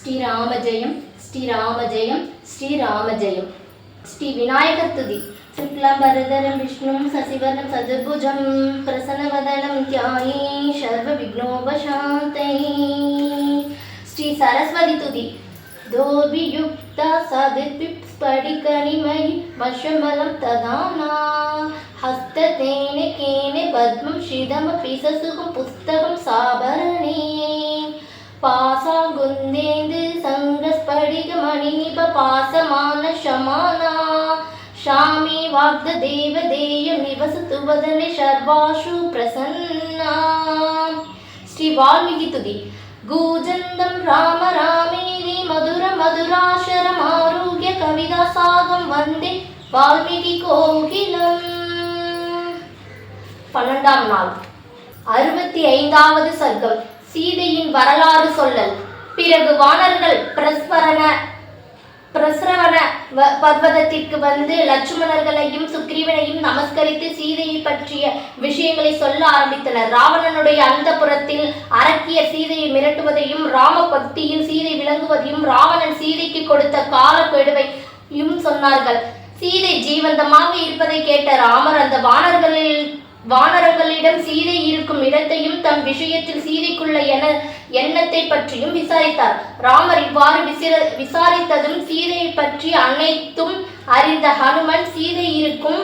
శ్రీరామ జయం శ్రీరామ జయం శ్రీరామ జయం శ్రీ వినాయక తుది శుక్లాంబరధరం విష్ణుం సశివరం సదుర్భుజం ప్రసన్నవదనం ధ్యాయే సర్వవిఘ్నోపశాంతై శ్రీ సరస్వతి తుది దోభియుక్త సదిపిస్ఫటికనిమై వశమలం తదానా హస్తతేన కేన పద్మం శిదమపి ససుఖం పుస్తకం సాభరణే பாசாங்குந்தேந்து சங்கஸ்படிக மணிநிப பாசமான ஷமானா. ஷாமே வாக்த தேவ தேயம் நிவசத்து வதனே சர்வாஷு பிரசன்னா. ஸ்ரீ வால்மீகி துதி. கூஜந்தம் ராம ராமேதி மதுர மதுராசரம் ஆரோக்கிய கவிதா சாகம் வந்தே வால்மீகி கோகிலம். பன்னெண்டாம் நாள். அறுபத்தி ஐந்தாவது சர்க்கம். சீதையின் வரலாறு சொல்லல். பிறகு வானர்கள் பிரஸ்வரன பிரசரவன பர்வதத்திற்கு வந்து லட்சுமணர்களையும் சுக்ரீவனையும் நமஸ்கரித்து சீதையை பற்றிய விஷயங்களை சொல்ல ஆரம்பித்தனர். ராவணனுடைய அந்த புறத்தில் அரக்கிய சீதையை மிரட்டுவதையும் ராம பக்தியில் சீதை விளங்குவதையும் ராவணன் சீதைக்கு கொடுத்த காலக்கெடுவையும் சொன்னார்கள். சீதை ஜீவந்தமாக இருப்பதை கேட்ட ராமர் அந்த வானர்களில் வானரங்களிடம் சீதை இருக்கும் இடத்தையும் தம் விஷயத்தில் சீதைக்குள்ள என எண்ணத்தை பற்றியும் விசாரித்தார். ராமர் இவ்வாறு விசிர விசாரித்ததும் சீதையை பற்றி அனைத்தும் அறிந்த ஹனுமன் சீதை இருக்கும்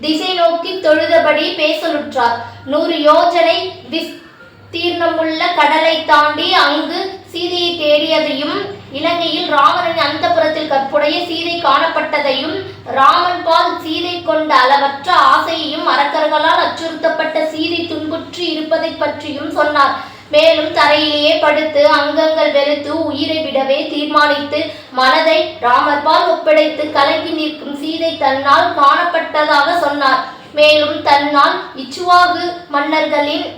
திசை நோக்கி தொழுதபடி பேசலுற்றார். நூறு யோஜனை விஸ்தீர்ணமுள்ள கடலை தாண்டி அங்கு சீதையை தேடியதையும் இலங்கையில் ராமனின் அந்தபுரத்தில் கற்புடைய சீதை காணப்பட்டதையும் ராமன் பால் சீதை கொண்ட அளவற்ற ஆசையையும் அரக்கர்களால் அச்சுறுத்தப்பட்ட சீதை துன்புற்று இருப்பதை பற்றியும் சொன்னார். மேலும் தரையிலேயே படுத்து அங்கங்கள் வெளுத்து உயிரை விடவே தீர்மானித்து மனதை ராமர்பால் ஒப்படைத்து கலங்கி நிற்கும் சீதை தன்னால் காணப்பட்டதாக சொன்னார். மேலும் தன்னால் இச்சுவாகு மன்னர்களின்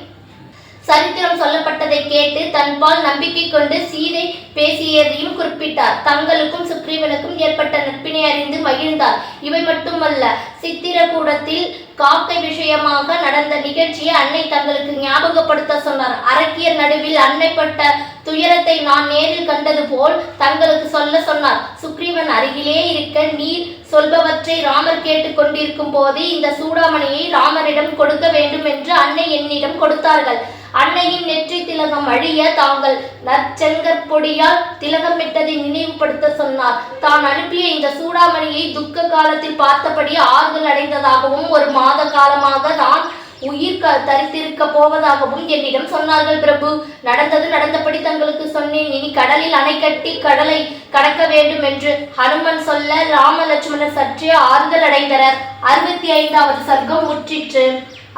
சரித்திரம் சொல்லப்பட்டதை கேட்டு தன்பால் நம்பிக்கை கொண்டு சீதை பேசியதையும் குறிப்பிட்டார். தங்களுக்கும் சுக்ரீவனுக்கும் ஏற்பட்ட நட்பினை அறிந்து மகிழ்ந்தார். இவை மட்டுமல்ல சித்திரகூடத்தில் காக்கை விஷயமாக நடந்த நிகழ்ச்சியை அன்னை தங்களுக்கு ஞாபகப்படுத்த சொன்னார். அரக்கியர் நடுவில் அன்னைப்பட்ட துயரத்தை நான் நேரில் கண்டது போல் தங்களுக்கு சொல்ல சொன்னார். சுக்ரீவன் அருகிலே இருக்க நீர் சொல்பவற்றை ராமர் கேட்டுக் கொண்டிருக்கும் போது இந்த சூடாமணியை ராமரிடம் கொடுக்க வேண்டும் என்று அன்னை என்னிடம் கொடுத்தார்கள். அன்னையின் நெற்றி திலகம் அழிய தாங்கள் நற்செங்கற்பொடியால் திலகமிட்டதை நினைவுபடுத்த சொன்னார். தான் அனுப்பிய இந்த சூடாமணியை துக்க காலத்தில் பார்த்தபடி ஆறுதல் அடைந்ததாகவும் ஒரு மாத காலமாக தான் உயிர் க தரித்திருக்க போவதாகவும் என்னிடம் சொன்னார்கள் பிரபு. நடந்தது நடந்தபடி தங்களுக்கு சொன்னேன். இனி கடலில் அணை கட்டி கடலை கடக்க வேண்டும் என்று ஹனுமன் சொல்ல ராமலட்சுமணர் சற்றே ஆறுதல் அடைந்தனர். அறுபத்தி ஐந்தாவது சர்க்கம் முற்றிற்று.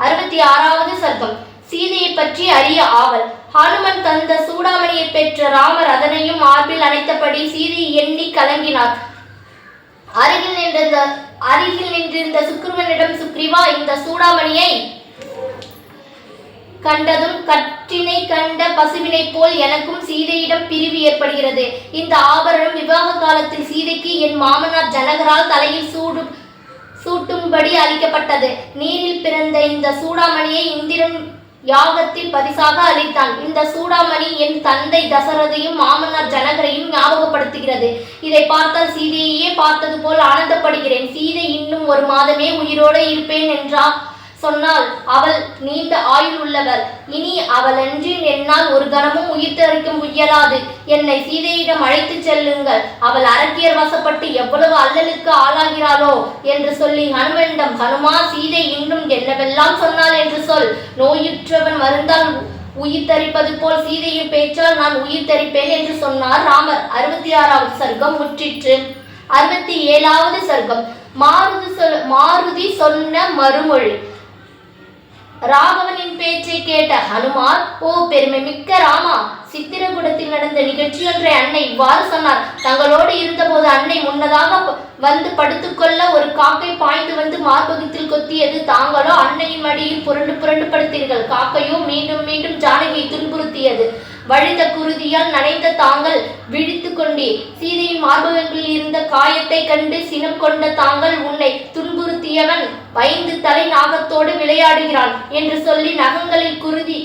அறுபத்தி ஆறாவது சர்க்கம். சீதையை பற்றி அறிய ஆவல். ஹனுமன் தந்த சூடாமணியை பெற்ற ராமர் அதனையும் மார்பில் அணைத்தபடி சீதையை எண்ணி கலங்கினார். அருகில் நின்றிருந்த அருகில் நின்றிருந்த சுக்ரீவனிடம் சுக்ரீவா இந்த சூடாமணியை கண்டதும் கற்றினை கண்ட பசுவினைப் போல் எனக்கும் சீதையிடம் பிரிவு ஏற்படுகிறது. இந்த ஆபரணம் விவாக காலத்தில் சீதைக்கு என் மாமனார் ஜனகரால் தலையில் சூடு சூட்டும்படி அளிக்கப்பட்டது. நீரில் பிறந்த இந்த சூடாமணியை இந்திரன் யாகத்தில் பரிசாக அளித்தான். இந்த சூடாமணி என் தந்தை தசரதையும் மாமனார் ஜனகரையும் ஞாபகப்படுத்துகிறது. இதை பார்த்தால் சீதையையே பார்த்தது போல் ஆனந்தப்படுகிறேன். சீதை இன்னும் ஒரு மாதமே உயிரோடு இருப்பேன் என்றா சொன்னால் அவள் நீண்ட ஆயுள் உள்ளவள். இனி அவளன்றி என்னால் ஒரு கணமும் உயிர் தரிக்கும் முயலாது. என்னை சீதையிடம் அழைத்துச் செல்லுங்கள். அவள் அரக்கியர் வசப்பட்டு எவ்வளவு அல்லலுக்கு ஆளாகிறாளோ என்று சொல்லி ஹனுமனிடம் ஹனுமா சீதை இன்னும் என்னவெல்லாம் சொன்னாள் என்று சொல். நோயுற்றவன் மருந்தால் உயிர் தரிப்பது போல் சீதையின் பேச்சால் நான் உயிர் தரிப்பேன் என்று சொன்னார் ராமர். அறுபத்தி ஆறாவது சர்க்கம் முற்றிற்று. அறுபத்தி ஏழாவது சர்க்கம். மாருதி சொல் மாருதி சொன்ன மறுமொழி. ராகவனின் பேச்சை கேட்ட ஹனுமார் ஓ பெருமை மிக்க ராமா சித்திரகுடத்தில் நடந்த நிகழ்ச்சியொன்றை அன்னை இவ்வாறு சொன்னார். தங்களோடு இருந்தபோது அன்னை முன்னதாக வந்து படுத்துக்கொள்ள ஒரு காக்கை பாய்ந்து வந்து மார்பகத்தில் கொத்தியது. தாங்களோ அன்னையின் மடியில் புரண்டு புரண்டு படுத்தீர்கள். காக்கையோ மீண்டும் மீண்டும் ஜானகியை துன்புறுத்தியது. வழிந்த குருதியால் நனைந்த தாங்கள் விழித்து கொண்டே சீதையின் மார்பகங்களில் இருந்த காயத்தை கண்டு சினம் கொண்ட தாங்கள் உன்னை துன்புறுத்தியவன். பயந்து தலை நாக விளையாடுகிறான் என்று சொல்லி நகங்களில் குருதி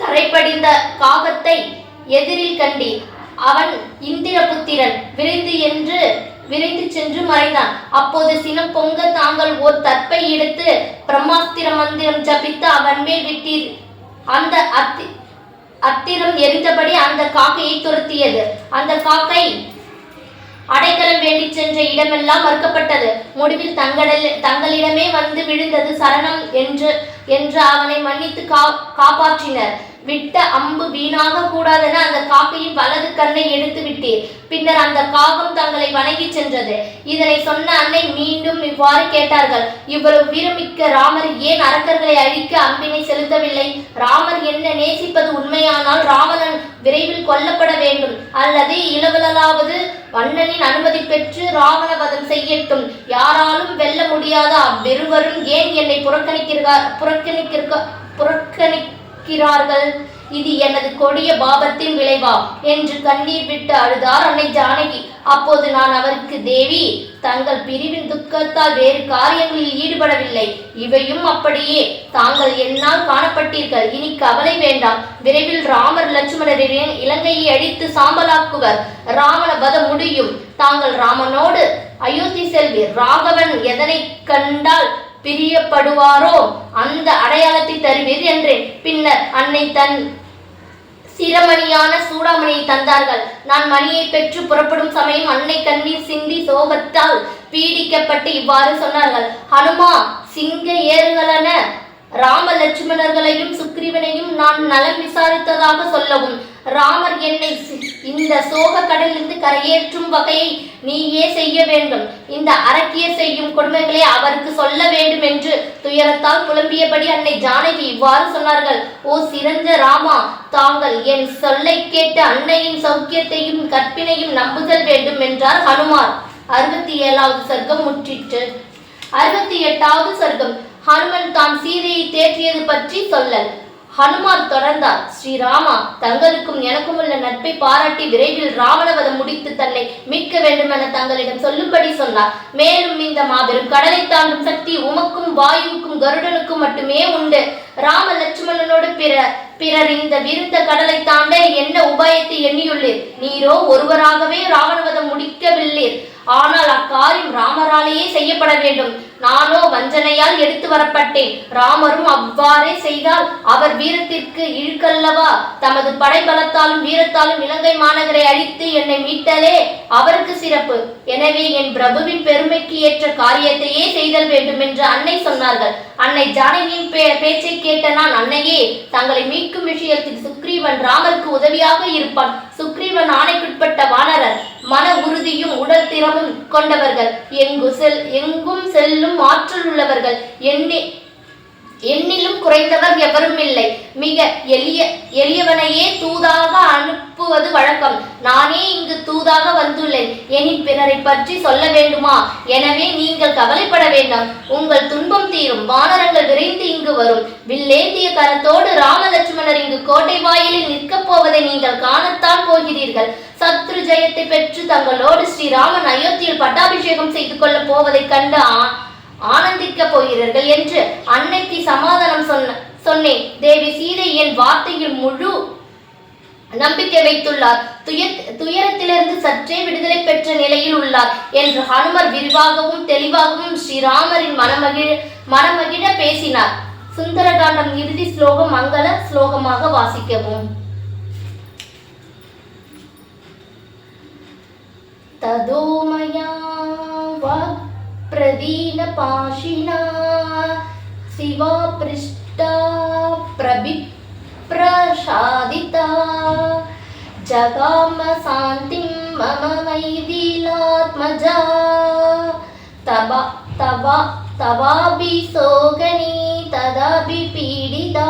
கரைப்படிந்த காகத்தை எதிரில் கண்டி அவன் இந்திரபுத்திரன் விரைந்து என்று விரைந்து சென்று மறைந்தான். அப்போது சினம் பொங்க தாங்கள் ஓர் தற்பை எடுத்து பிரம்மாஸ்திர மந்திரம் ஜபித்து அவன் மேல் விட்டீர். அந்த அத்தி அத்திரம் எரிந்தபடி அந்த காக்கையை துரத்தியது. அந்த காக்கை அடைக்கலம் வேண்டி சென்ற இடமெல்லாம் மறுக்கப்பட்டது. முடிவில் தங்களில் தங்களிடமே வந்து விழுந்தது சரணம் என்று என்று அவனை மன்னித்து கா காப்பாற்றினர். விட்ட அம்பு வீணாக கூடாதென அந்த காக்கையின் வலது கண்ணை எடுத்து விட்டீர். பின்னர் அந்த காகம் தங்களை வணங்கி சென்றது. இதனை சொன்ன அன்னை மீன் இவ்வாறு கேட்டார்கள். இவ்வளவு வீரமிக்க ராமர் ஏன் அரக்கர்களை அழிக்க அம்பினை செலுத்தவில்லை? ராமர் என்ன நேசிப்பது உண்மையானால் ராவணன் விரைவில் கொல்லப்பட வேண்டும். அல்லது இளவலாவது வண்ணனின் அனுமதி பெற்று ராவண வதம் செய்யட்டும். யாராலும் வெல்ல முடியாத? அவ்விருவரும் ஏன் என்னை புறக்கணிக்கிறார் புறக்கணிக்கிறா இருக்கிறார்கள். இது எனது கொடிய பாபத்தின் விளைவா? என்று கண்ணீர் விட்டு அழுதார் அன்னை ஜானகி. அப்போது நான் அவருக்கு தேவி தங்கள் பிரிவின் துக்கத்தால் வேறு காரியங்களில் ஈடுபடவில்லை. இவையும் அப்படியே. தாங்கள் என்னால் காணப்பட்டீர்கள். இனி கவலை வேண்டாம். விரைவில் ராமர் லட்சுமணரின் இலங்கையை அழித்து சாம்பலாக்குவர். ராவண வதம் முடியும். தாங்கள் ராமனோடு அயோத்தி செல்வீர். ராகவன் எதனை கண்டால் பிரியப்படுவாரோ? அந்த அடையாளத்தை தருவீர் என்றேன். பின்னர் அன்னை தன் சிரமணியான சூடாமணியை தந்தார்கள். நான் மணியை பெற்று புறப்படும் சமயம் அன்னை கண்ணீர் சிந்தி சோகத்தால் பீடிக்கப்பட்டு இவ்வாறு சொன்னார்கள். ஹனுமா சிங்க ஏறுகளன ராம லட்சுமணர்களையும் சுக்ரீவனையும் நான் நலம் விசாரித்ததாக சொல்லவும். ராமர் என்னை இந்த சோக கடலிலிருந்து கரையேற்றும் வகையை நீயே செய்ய வேண்டும். இந்த அரக்கியர் செய்யும் கொடுமைகளை அவருக்கு சொல்ல வேண்டும் என்று துயரத்தால் புலம்பியபடி அன்னை ஜானகி இவ்வாறு சொன்னார்கள். ஓ சிறந்த ராமா தாங்கள் என் சொல்லை கேட்டு அன்னையின் சௌக்கியத்தையும் கற்பினையும் நம்புதல் வேண்டும் என்றார் ஹனுமார் அறுபத்தி ஏழாவது சர்க்கம் முற்றிற்று. அறுபத்தி எட்டாவது சர்க்கம் ஹனுமன் தான் சீதையை தேற்றியது பற்றி சொல்லல். ஹனுமான் தொடர்ந்தார். ஸ்ரீராமா தங்களுக்கும் எனக்கும் உள்ள நட்பை பாராட்டி விரைவில் ராவணவதம் முடித்து தன்னை மீட்க வேண்டும் என தங்களிடம் சொல்லும்படி சொன்னார். மேலும் இந்த மாபெரும் கடலை தாண்டும் சக்தி உமக்கும் வாயுவுக்கும் கருடனுக்கும் மட்டுமே உண்டு. ராம லட்சுமணனோடு பிற பிறர் இந்த விருத்த கடலை தாண்ட என்ன உபாயத்தை எண்ணியுள்ளீர்? நீரோ ஒருவராகவே ராவணவதம் முடிக்கவில்லீர். ஆனால் அக்காரியம் ராமராலேயே செய்யப்பட வேண்டும். நானோ வஞ்சனையால் எடுத்து வரப்பட்டேன். ராமரும் அவ்வாறே செய்தால் அவர் வீரத்திற்கு இழுக்கல்லவா? தமது படைபலத்தாலும் வீரத்தாலும் இலங்கை மாநகரை அழித்து என்னை மீட்டலே அவருக்கு சிறப்பு. எனவே என் பிரபுவின் பெருமைக்கு ஏற்ற காரியத்தையே செய்தல் வேண்டும் என்று அன்னை சொன்னார்கள். அன்னை ஜானகியின் பே- பேச்சை கேட்ட நான் அன்னையே தங்களை மீட்கும் விஷயத்தில் சுக்ரீவன் ராமருக்கு உதவியாக இருப்பான். சுக்ரீவன் ஆணைக்குட்பட்ட வானரர் மன உறுதியும் உடல் திறமும் கொண்டவர்கள். எங்கு செல் எங்கும் செல்லும் ஆற்றல் உள்ளவர்கள். எண்ணி என்னிலும் குறைந்தவர் எவரும் இல்லை. மிக எளிய எளியவனையே தூதாக அனுப்புவது வழக்கம். நானே இங்கு தூதாக வந்துள்ளேன். எனின் பிறரை பற்றி சொல்ல வேண்டுமா? எனவே நீங்கள் கவலைப்பட வேண்டாம். உங்கள் துன்பம் தீரும். வானரங்கள் விரைந்து இங்கு வரும். வில்லேந்திய கரத்தோடு ராமலட்சுமணர் இங்கு கோட்டை வாயிலில் நிற்கப் போவதை நீங்கள் காணத்தான் போகிறீர்கள். சத்ரு ஜெயத்தை பெற்று தங்களோடு ஸ்ரீராமன் அயோத்தியில் பட்டாபிஷேகம் செய்து கொள்ளப் போவதைக் கண்டு ஆ- ஆனந்திக்க போகிறீர்கள் என்று அன்னைக்கு சமாதானம் சொன்ன சொன்னேன். தேவி சீதை என் வார்த்தையில் முழு நம்பிக்கை வைத்துள்ளார். துயரத்திலிருந்து சற்றே விடுதலை பெற்ற நிலையில் உள்ளார் என்று ஹனுமர் விரிவாகவும் தெளிவாகவும் ஸ்ரீராமரின் மனமகிழ மனமகிழ பேசினார். சுந்தரகாண்டம் இறுதி ஸ்லோகம் மங்கள ஸ்லோகமாக வாசிக்கவும். ததோ वाक्प्रदीनपाशिना शिवा पृष्टा प्रबिप्रसादिता जगाम शान्तिं मम मैथिलात्मजा तव तव तवाभिसोगनी तदभिपीडिता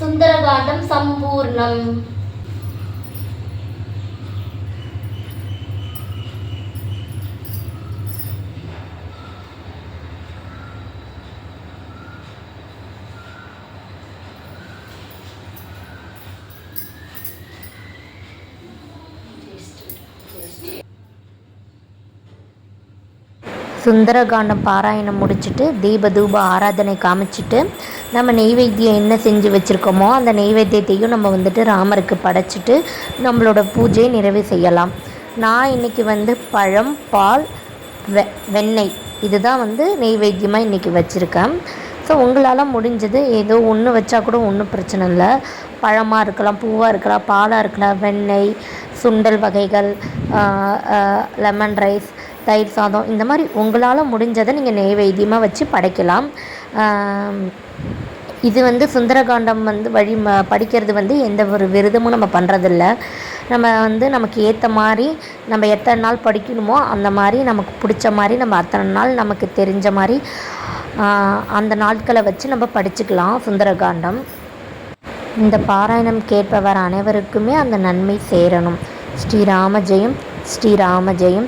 सुन्दरकाण्डं सम्पूर्णम् சுந்தரகாண்டம் பாராயணம் முடிச்சுட்டு தீப தூப ஆராதனை காமிச்சிட்டு நம்ம நெய்வேத்தியம் என்ன செஞ்சு வச்சுருக்கோமோ அந்த நெய்வேத்தியத்தையும் நம்ம வந்துட்டு ராமருக்கு படைச்சிட்டு நம்மளோட பூஜையை நிறைவு செய்யலாம். நான் இன்றைக்கி வந்து பழம் பால் வெ வெண்ணெய். இதுதான் வந்து நெய்வேத்தியமாக இன்றைக்கி வச்சுருக்கேன். ஸோ உங்களால் முடிஞ்சது ஏதோ ஒன்று வச்சா கூட ஒன்றும் பிரச்சனை இல்லை. பழமாக இருக்கலாம் பூவாக இருக்கலாம் பாலாக இருக்கலாம் வெண்ணெய் சுண்டல் வகைகள் லெமன் ரைஸ் தயிர் சாதம் இந்த மாதிரி உங்களால் முடிஞ்சதை நீங்கள் நெய்வேத்தியமாக வச்சு படைக்கலாம். இது வந்து சுந்தரகாண்டம் வந்து வழி படிக்கிறது வந்து எந்த ஒரு விரதமும் நம்ம பண்ணுறதில்ல நம்ம வந்து நமக்கு ஏற்ற மாதிரி நம்ம எத்தனை நாள் படிக்கணுமோ அந்த மாதிரி நமக்கு பிடிச்ச மாதிரி நம்ம அத்தனை நாள் நமக்கு தெரிஞ்ச மாதிரி அந்த நாட்களை வச்சு நம்ம படிச்சுக்கலாம் சுந்தரகாண்டம். இந்த பாராயணம் கேட்பவர் அனைவருக்குமே அந்த நன்மை சேரணும். ஸ்ரீராம ஜெயம் ஸ்ரீராம ஜெயம்.